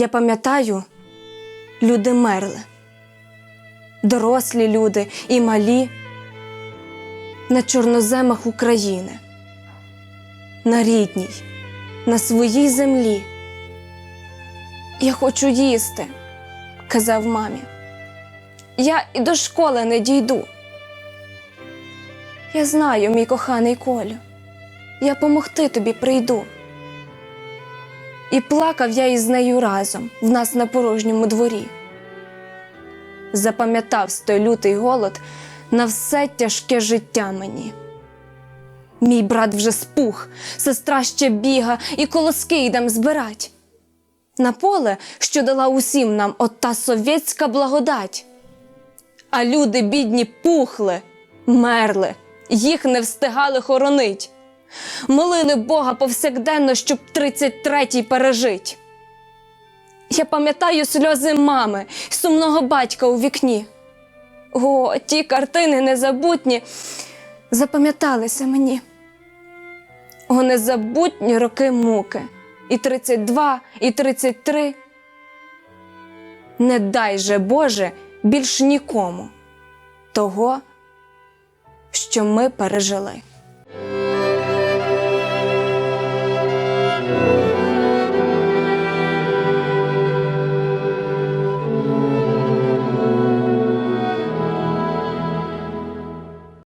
Я пам'ятаю, люди мерли, дорослі люди і малі на чорноземах України, на рідній, на своїй землі. Я хочу їсти, казав мамі. Я і до школи не дійду. Я знаю, мій коханий Колю, я помогти тобі прийду. І плакав я із нею разом в нас на порожньому дворі. Запам'ятався той лютий голод на все тяжке життя мені. Мій брат вже спух, сестра ще біга і колоски йдем збирать. На поле, що дала усім нам ота совєтська благодать. А люди бідні пухли, мерли, їх не встигали хоронить. Молили Бога повсякденно, щоб 33-й пережить. Я пам'ятаю сльози мами, сумного батька у вікні. О, ті картини незабутні запам'яталися мені. О, незабутні роки муки. І 32, і 33. Не дай же Боже більш нікому того, що ми пережили.